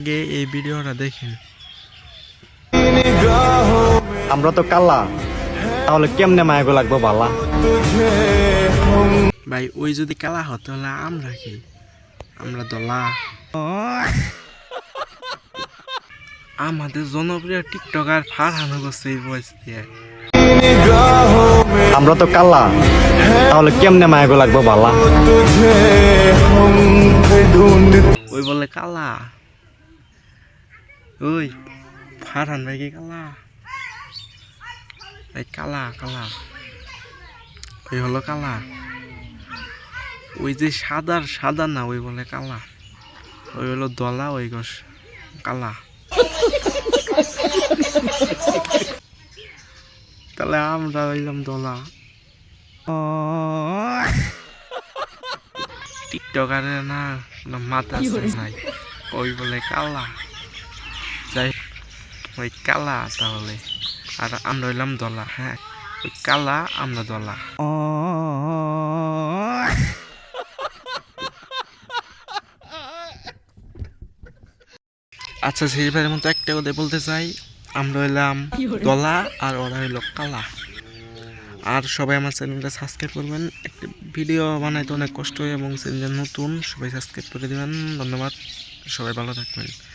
আগে এই ভিডিওটা দেখেন আমরা তো কালা তাহলে কেমনে মায়াগো লাগবো বালা ভাই ওই যদি কালা হতো তাহলে আমরা কি? আমরা দলা আমাদের জনপ্রিয় টিকটকার ফারহান করছে এই ভয়েস দিয়ে। আমরা তো কালা তাহলে কেমনে মায়াগো লাগবো বালা ওই বলে কালা ওই ফারহান ভাই কি কালা ভাই কালা কালা ওই হলো কালা ওই যে সাদার সাদা না ওই বলে কালা ওই হলো দলা ওই গস কালা তাহলে আমরা হইলাম দলা টিকটকারে না মাথা নাই ওই বলে কালা যাই ওই কালা তাহলে। আর আমরা হইলাম দলা হ্যাঁ? ওই কালা আমরা দলা। আচ্ছা সেইবারের মতো একটা কথা বলতে চাই। আমরা হইলাম দলা আর ওরা হইল কালা। আর সবাই আমার চ্যানেলটা সাবস্ক্রাইব করবেন। একটা ভিডিও বানাইতে অনেক কষ্ট হয় এবং চ্যানেল নতুন সবাই সাবস্ক্রাইব করে দেবেন। ধন্যবাদ। সবাই ভালো থাকবেন।